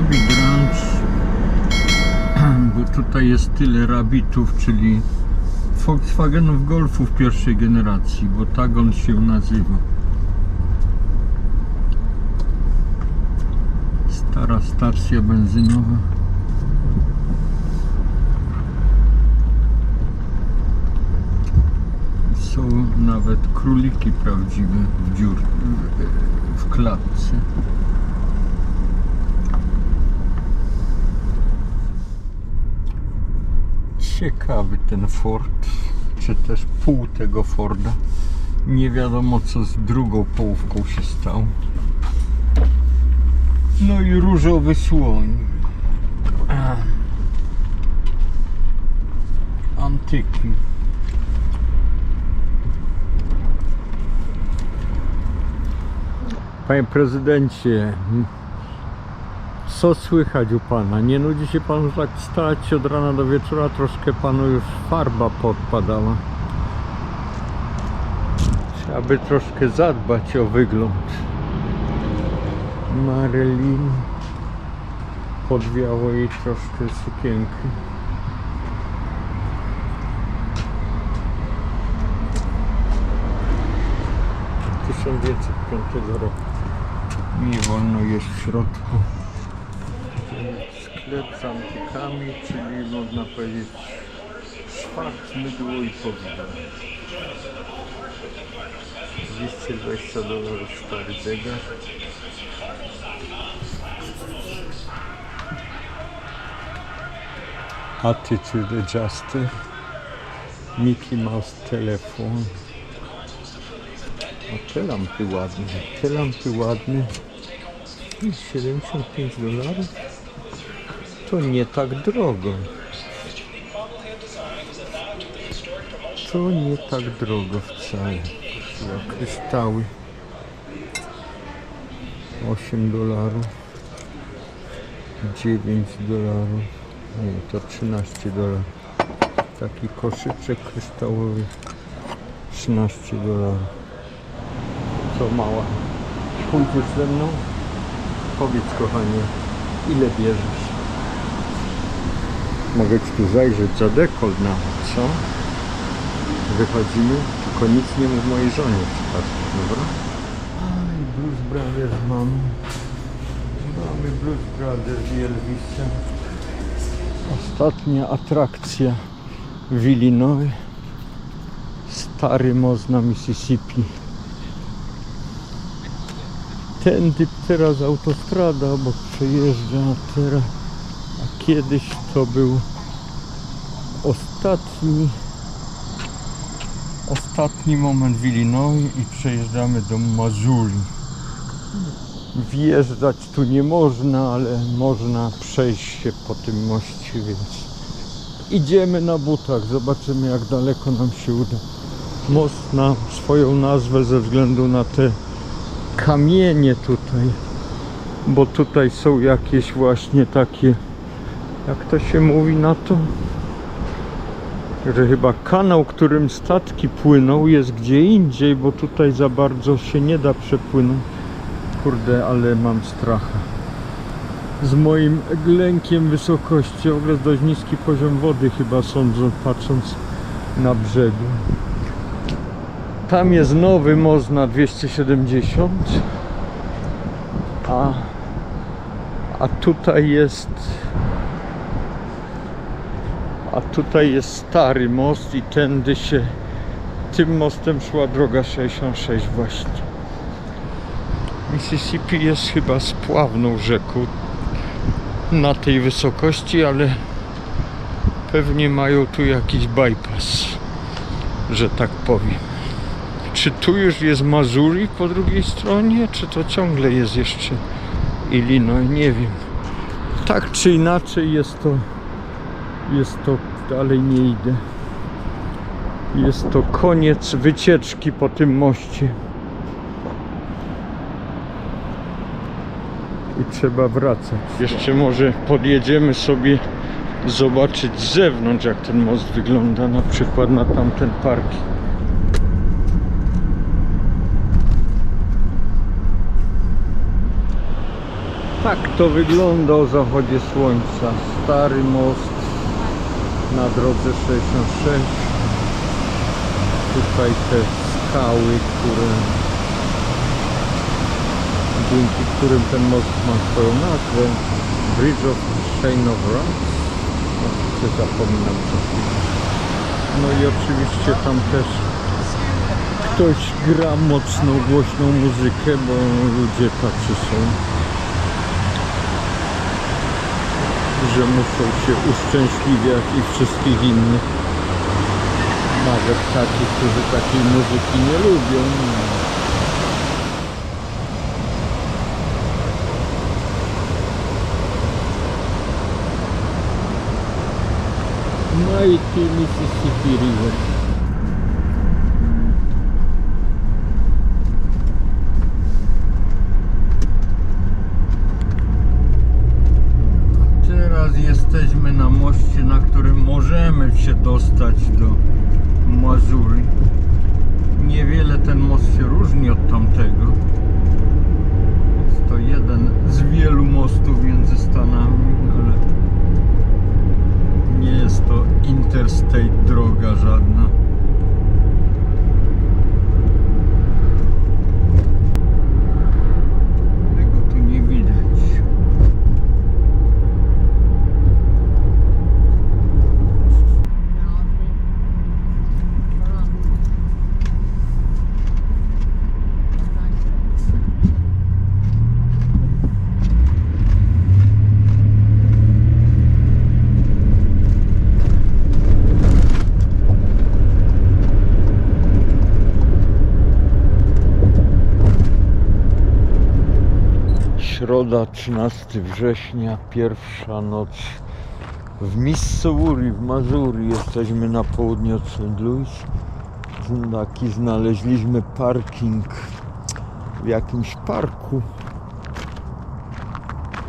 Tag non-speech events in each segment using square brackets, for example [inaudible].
Rabbit [clears throat] Ranch, bo tutaj jest tyle rabbitów, czyli Volkswagenów Golfów pierwszej generacji, bo tak on się nazywa. Stara stacja benzynowa. Są nawet króliki prawdziwe w dziur, w klatce. Ciekawy ten Ford, czy też pół tego Forda. Nie wiadomo co z drugą połówką się stało. No i różowy słoń. Antyki. Panie prezydencie, co słychać u pana? Nie nudzi się panu tak stać od rana do wieczora? Troszkę panu już farba podpadała. Trzeba by troszkę zadbać o wygląd. Marilyn podwiało jej troszkę sukienki. W 1905 roku. Nie wolno jeść w środku. Sklep z antykami, czyli można powiedzieć szwach, mydło i powidło. 220 dolarów stary zegar. Attitude adjuster. Mickey Mouse telefon. O te lampy ładne, te lampy ładne. 75 dolarów? To nie tak drogo. To nie tak drogo wcale. Jak kryształy. 8 dolarów. 9 dolarów. Nie, to 13 dolarów. Taki koszyczek kryształowy. 13 dolarów. Co mała. Pójdziesz ze mną? Powiedz kochanie, ile bierzesz? Mogę tu zajrzeć za dekolt nawet, co? Wychodzimy, tylko nic nie mów mojej żonie w przypadku, dobra? Aj, Blues Brothers mamy. Mamy Blues Brothers i Elvisa. Ostatnia atrakcja w Illinois. Stary most na Mississippi. Tędy teraz autostrada obok przejeżdża, teraz kiedyś to był ostatni ostatni moment w Illinois i przejeżdżamy do Missouri. Wjeżdżać tu nie można, ale można przejść się po tym moście, więc idziemy na butach, zobaczymy jak daleko nam się uda. Most ma swoją nazwę ze względu na te kamienie tutaj, bo tutaj są jakieś właśnie takie, jak to się mówi na to, że chyba kanał, którym statki płyną jest gdzie indziej, bo tutaj za bardzo się nie da przepłynąć. Kurde, ale mam stracha. Z moim lękiem wysokości, w ogóle dość niski poziom wody chyba sądzę, patrząc na brzegu. Tam jest nowy most na 270, a, a tutaj jest a tutaj jest stary most i tędy się tym mostem szła droga 66 właśnie. Mississippi jest chyba spławną rzeką na tej wysokości, ale pewnie mają tu jakiś bypass, że tak powiem. Czy tu już jest Missouri po drugiej stronie, czy to ciągle jest jeszcze Illinois? Nie wiem. Tak czy inaczej jest to jest to, dalej nie idę. Jest to koniec wycieczki po tym moście. I trzeba wracać. Jeszcze może podjedziemy sobie zobaczyć z zewnątrz jak ten most wygląda, na przykład na tamten park. Tak to wygląda o zachodzie słońca. Stary most na drodze 66. Tutaj te skały, które dzięki którym ten most ma swoją nazwę. Bridge of Chain of Rocks. Się zapominam. No i oczywiście tam też ktoś gra mocną, głośną muzykę, bo ludzie tacy są, że muszą się uszczęśliwiać i wszystkich innych. Nawet takich, którzy takiej muzyki nie lubią. Mighty Mississippi River. Teraz jesteśmy na moście, na którym możemy się dostać do Mazuri. Niewiele ten most się różni od tamtego. Jest to jeden z wielu mostów między Stanami, ale nie jest to interstate droga żadna. Tego tu nie widać. Środa 13 września, pierwsza noc w Missouri, w Mazuri. Jesteśmy na południe od St. Louis. Taki znaleźliśmy parking w jakimś parku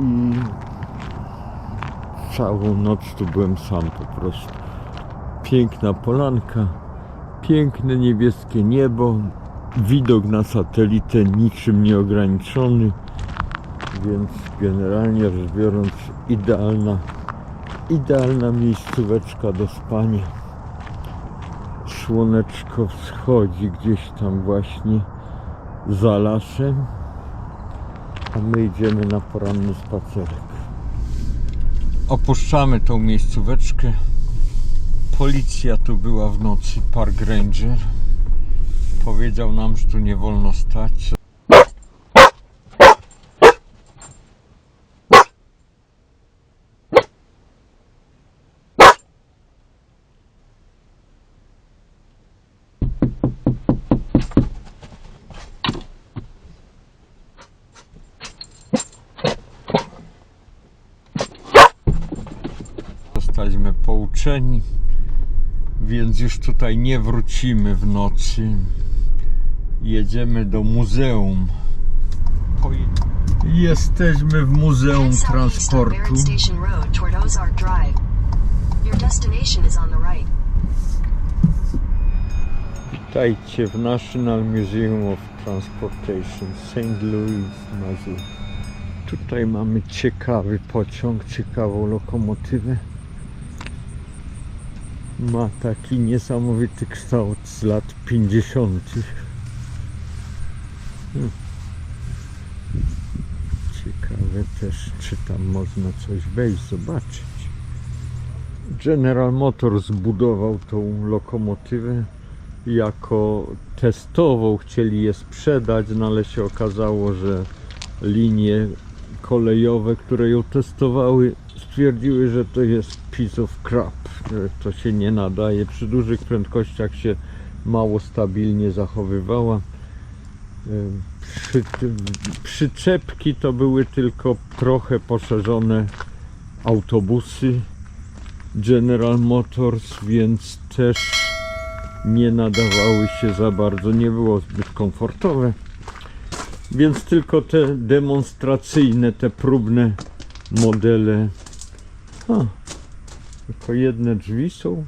i całą noc tu byłem sam po prostu. Piękna polanka, piękne niebieskie niebo, widok na satelitę niczym nie ograniczony więc generalnie rzecz biorąc idealna idealna miejscóweczka do spania. Słoneczko wschodzi gdzieś tam właśnie za lasem a my idziemy na poranny spacerek. Opuszczamy tą miejscóweczkę. Policja tu była w nocy park ranger. Powiedział nam, że tu nie wolno stać więc już tutaj nie wrócimy w nocy. Jedziemy do muzeum. Jesteśmy w Muzeum Transportu. Witajcie w National Museum of Transportation St. Louis, Missouri. Tutaj mamy ciekawy pociąg, ciekawą lokomotywę. Ma taki niesamowity kształt z lat 50. Hmm. Ciekawe też, czy tam można coś wejść, zobaczyć. General Motors zbudował tą lokomotywę jako testową chcieli je sprzedać, no ale się okazało, że linie kolejowe, które ją testowały, stwierdziły, że to jest piece of crap, że to się nie nadaje. Przy dużych prędkościach się mało stabilnie zachowywała. Przy, przyczepki to były tylko trochę poszerzone autobusy General Motors, więc też nie nadawały się za bardzo, nie było zbyt komfortowe. Więc tylko te demonstracyjne, te próbne modele. A, tylko jedne drzwi są.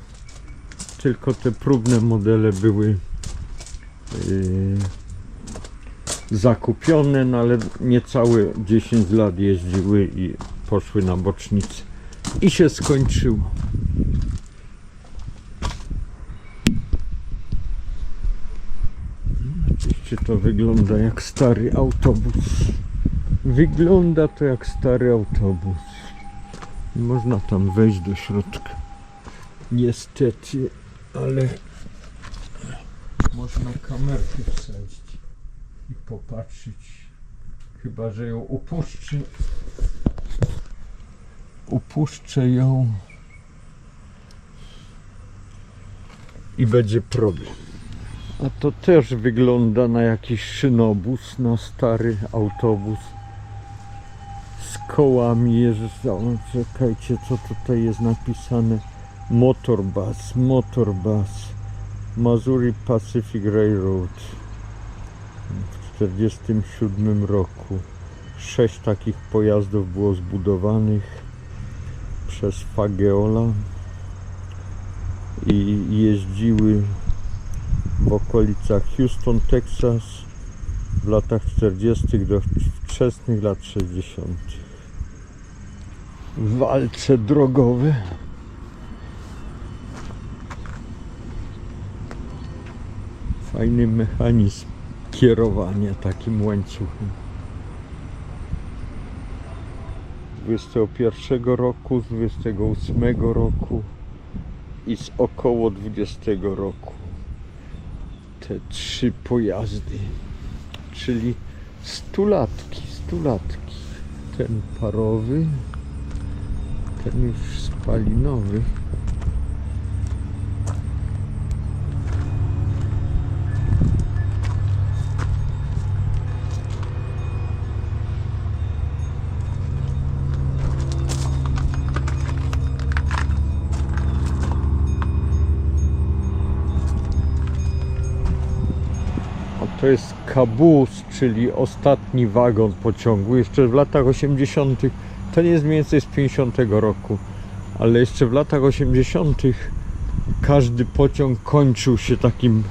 Tylko te próbne modele były yy, zakupione, no ale niecałe 10 lat jeździły i poszły na bocznicę. I się skończyło. Oczywiście to wygląda jak stary autobus. Wygląda to jak stary autobus. Można tam wejść do środka. Niestety, ale można kamerkę wsadzić i popatrzeć. Chyba, że ją upuszczę. Upuszczę ją i będzie problem. A to też wygląda na jakiś szynobus, na stary autobus kołami jeżdżą. Czekajcie, co tutaj jest napisane. Motorbus, motorbus. Missouri Pacific Railroad w 1947 roku. Sześć takich pojazdów było zbudowanych przez Fageola i jeździły w okolicach Houston, Texas w latach 40. do wczesnych lat 60. Walce drogowe. Fajny mechanizm kierowania takim łańcuchem. 21 roku, z 28 roku i z około 20 roku. Te trzy pojazdy, czyli stulatki, stulatki. Ten parowy, ten już spalinowy. To jest kabus, czyli ostatni wagon pociągu. Jeszcze w latach 80. nie jest mniej więcej z 50 roku, ale jeszcze w latach 80. każdy pociąg kończył się takim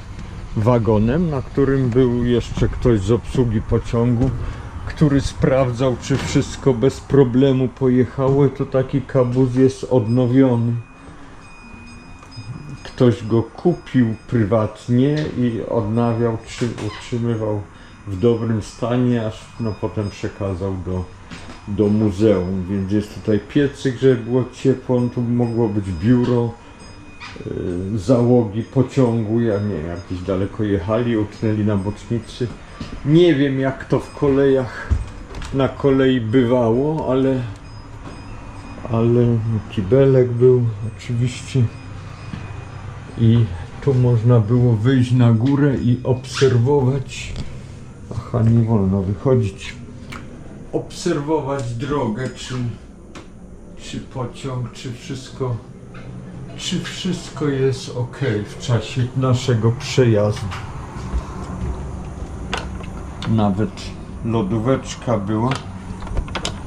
wagonem, na którym był jeszcze ktoś z obsługi pociągu, który sprawdzał, czy wszystko bez problemu pojechało. To taki kabus jest odnowiony ktoś go kupił prywatnie i odnawiał, czy utrzymywał w dobrym stanie, aż no, potem przekazał do, do muzeum. Więc jest tutaj piecyk, żeby było ciepło, no, tu mogło być biuro y, załogi pociągu. Ja nie wiem, jakieś daleko jechali, utknęli na bocznicy. Nie wiem jak to w kolejach na kolei bywało, ale ale kibelek był oczywiście i tu można było wyjść na górę i obserwować. Aha, nie wolno wychodzić. Obserwować drogę, czy, czy pociąg, czy wszystko, czy wszystko jest ok w czasie naszego przejazdu. Nawet lodóweczka była.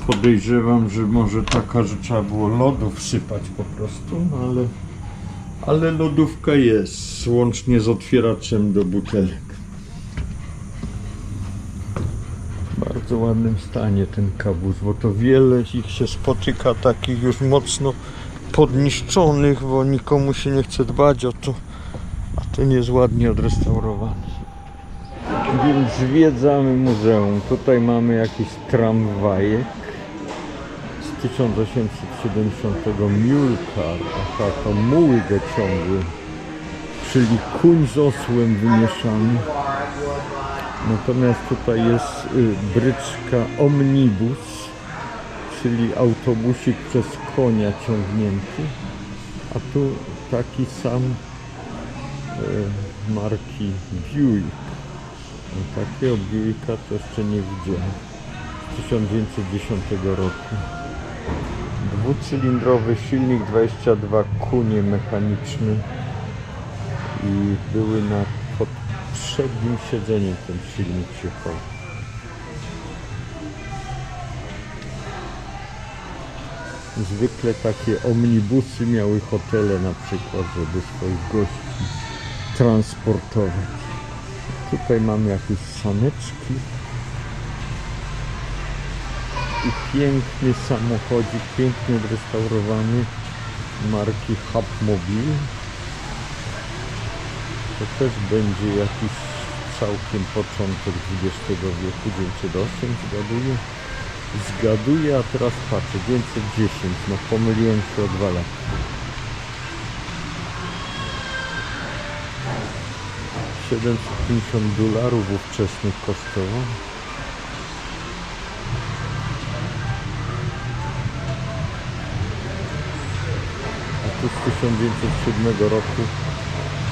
Podejrzewam, że może taka, że trzeba było lodu wsypać po prostu, no ale ale lodówka jest, łącznie z otwieraczem do butelek. Bardzo ładnym stanie ten kabus, bo to wiele ich się spotyka takich już mocno podniszczonych, bo nikomu się nie chce dbać o to, a ten jest ładnie odrestaurowany. Więc zwiedzamy muzeum. Tutaj mamy jakiś tramwajek z 1870 Mulcar, aha, to muły go ciągły, czyli kuń z osłem wymieszany. Natomiast tutaj jest y, bryczka omnibus, czyli autobusik przez konia ciągnięty, a tu taki sam y, marki Buick. No, takiego Buicka to jeszcze nie widziałem. Z 1910 roku. Dwucylindrowy silnik, 22 kunie mechaniczny i były na pod przednim siedzeniem ten silnik się chował. Zwykle takie omnibusy miały hotele na przykład, żeby swoich gości transportować. Tutaj mamy jakieś saneczki. I piękny samochodzik, pięknie odrestaurowany marki Hubmobil. To też będzie jakiś całkiem początek XX wieku, 908 zgaduję. Zgaduję, a teraz patrzę, 910, no pomyliłem się o dwa lata. 750 dolarów ówczesnych kosztował. A tu z 1907 roku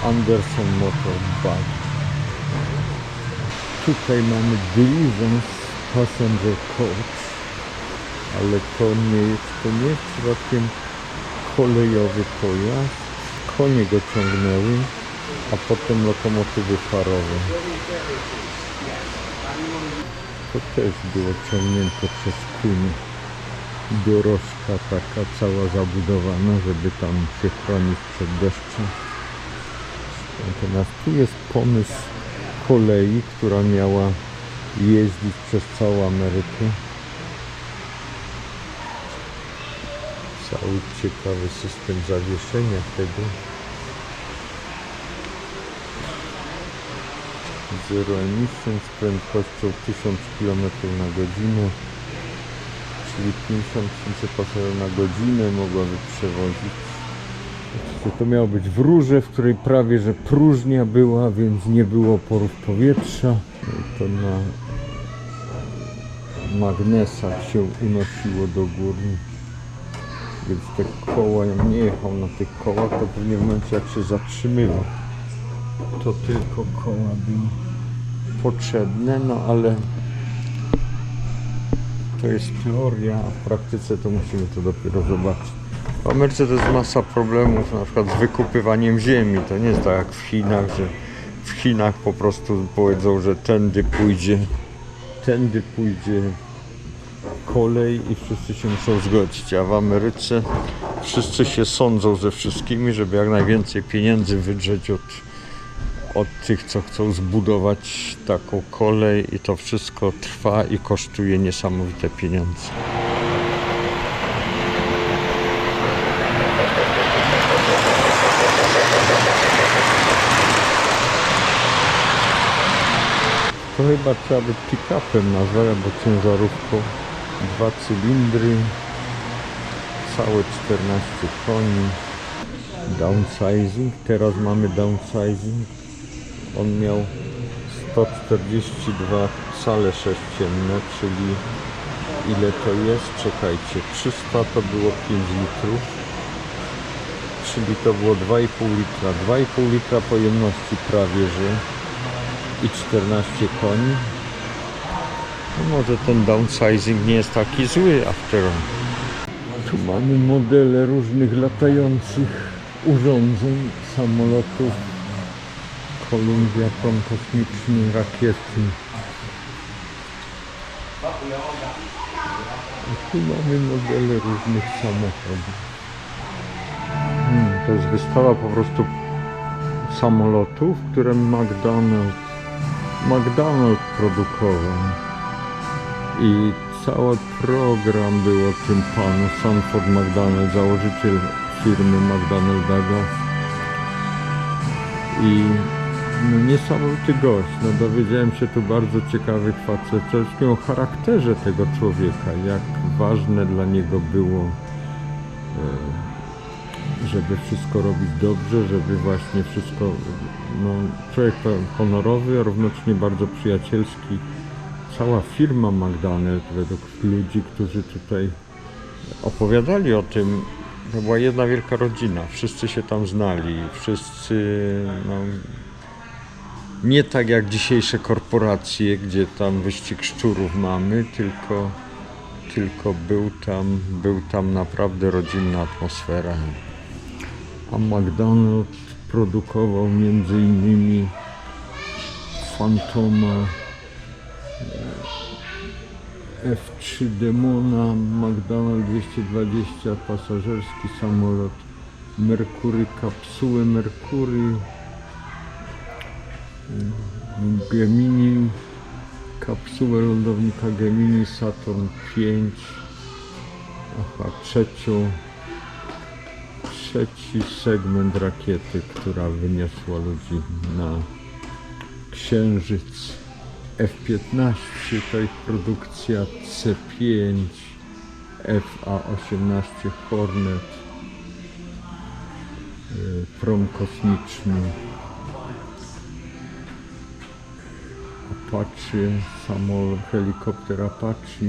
Anderson Motor Bike. Tutaj mamy Deliverance Passenger Coach, ale to nie jest, to nie jest przypadkiem kolejowy pojazd. Konie go ciągnęły, a potem lokomotywy parowe. To też było ciągnięte przez kunie. Dorożka taka cała zabudowana, żeby tam się chronić przed deszczem. Natomiast tu jest pomysł kolei, która miała jeździć przez całą Amerykę. Cały ciekawy system zawieszenia tego. Zero emission z prędkością 1000 km na godzinę, czyli 50 tysięcy pasażerów na godzinę mogłaby przewozić. To miało być w rurze, w której prawie że próżnia była, więc nie było porów powietrza. To na magnesach się unosiło do góry. Więc te koła, ja nie jechał na tych kołach, to pewnie w momencie jak się zatrzymywał, to tylko koła były potrzebne, no ale to jest teoria, a w praktyce to musimy to dopiero zobaczyć. W Ameryce to jest masa problemów, na przykład z wykupywaniem ziemi. To nie jest tak jak w Chinach, że w Chinach po prostu powiedzą, że tędy pójdzie, tędy pójdzie kolej i wszyscy się muszą zgodzić, a w Ameryce wszyscy się sądzą ze wszystkimi, żeby jak najwięcej pieniędzy wydrzeć od, od tych, co chcą zbudować taką kolej i to wszystko trwa i kosztuje niesamowite pieniądze. To chyba trzeba by pick-upem nazwać, albo ciężarówką. Dwa cylindry, całe 14 koni. Downsizing, teraz mamy downsizing. On miał 142 cale sześcienne, czyli ile to jest? Czekajcie, 300 to było 5 litrów, czyli to było 2,5 litra. 2,5 litra pojemności prawie, że i 14 koni. No może ten downsizing nie jest taki zły after all. Tu mamy modele różnych latających urządzeń, samolotów, Columbia, prom kosmiczny, rakiety. Tu mamy modele różnych samochodów. Hmm, to jest wystawa po prostu samolotów, które McDonald's McDonald's produkował. I cały program był o tym panu Sanford McDonald, założyciel firmy McDonnell Douglas. I no, niesamowity gość. No, dowiedziałem się tu bardzo ciekawych facetów, przede wszystkim o charakterze tego człowieka, jak ważne dla niego było e, żeby wszystko robić dobrze, żeby właśnie wszystko, no, człowiek honorowy, równocześnie bardzo przyjacielski. Cała firma McDonald's, według ludzi, którzy tutaj opowiadali o tym, to była jedna wielka rodzina. Wszyscy się tam znali, wszyscy, no, nie tak jak dzisiejsze korporacje, gdzie tam wyścig szczurów mamy, tylko, tylko był tam, był tam naprawdę rodzinna atmosfera. A McDonald's produkował między innymi Fantoma, e, F3 Demona, McDonnell 220, pasażerski samolot, Merkury, kapsuły Merkury, mm, Gemini, kapsułę lądownika Gemini Saturn 5. Aha, trzecią, trzeci segment rakiety, która wyniosła ludzi na Księżyc. F-15 to ich produkcja C5, FA-18 Hornet, y, prom kosmiczny, Apache, samolot, helikopter Apache,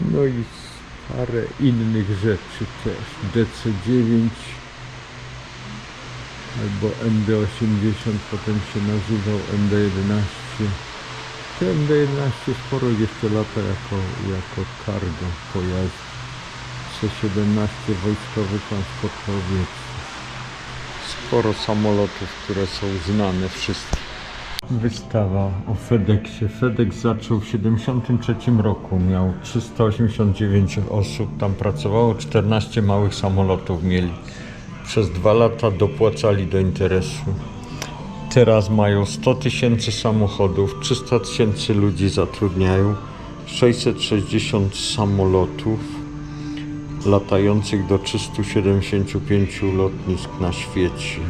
no i parę innych rzeczy też, DC-9 albo MD-80, potem się nazywał MD-11. Te MD-11 sporo jeszcze lata jako, jako cargo pojazd. C-17 wojskowy transportowiec. Sporo samolotów, które są znane wszystkie. Wystawa o FedExie. FedEx zaczął w 1973 roku. Miał 389 osób tam pracowało, 14 małych samolotów mieli. Przez dwa lata dopłacali do interesu. Teraz mają 100 tysięcy samochodów, 300 tysięcy ludzi zatrudniają, 660 samolotów latających do 375 lotnisk na świecie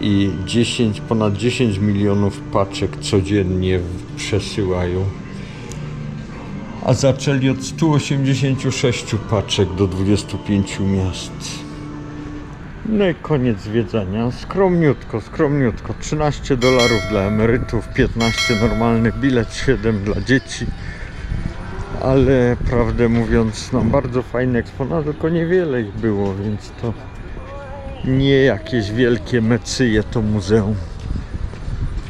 i 10, ponad 10 milionów paczek codziennie przesyłają. A zaczęli od 186 paczek do 25 miast. No i koniec zwiedzania. Skromniutko, skromniutko. 13 dolarów dla emerytów, 15 normalny bilet, 7 dla dzieci. Ale prawdę mówiąc, no bardzo fajny eksponat, tylko niewiele ich było, więc to nie jakieś wielkie mecyje to muzeum.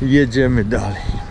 Jedziemy dalej.